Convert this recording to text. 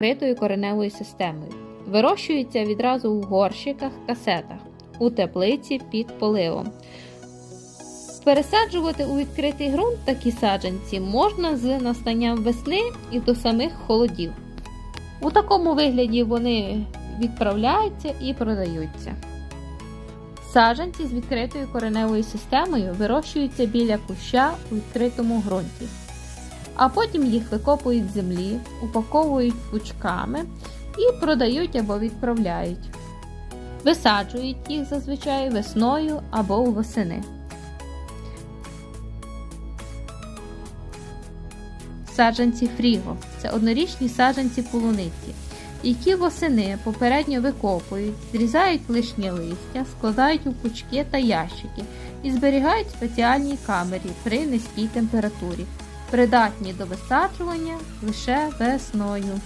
критою кореневою системою. Вирощується відразу у горщиках, касетах, у теплиці під поливом. Пересаджувати у відкритий ґрунт такі саджанці можна з настанням весни і до самих холодів. У такому вигляді вони відправляються і продаються. Саджанці з відкритою кореневою системою вирощуються біля куща у відкритому ґрунті, а потім їх викопують з землі, упаковують пучками і продають або відправляють. Висаджують їх зазвичай весною або восени. Саджанці фріго це однорічні саджанці полуниці, які восени попередньо викопують, зрізають лишнє листя, складають у пучки та ящики і зберігають в спеціальній камері при низькій температурі, придатні до висаджування лише весною.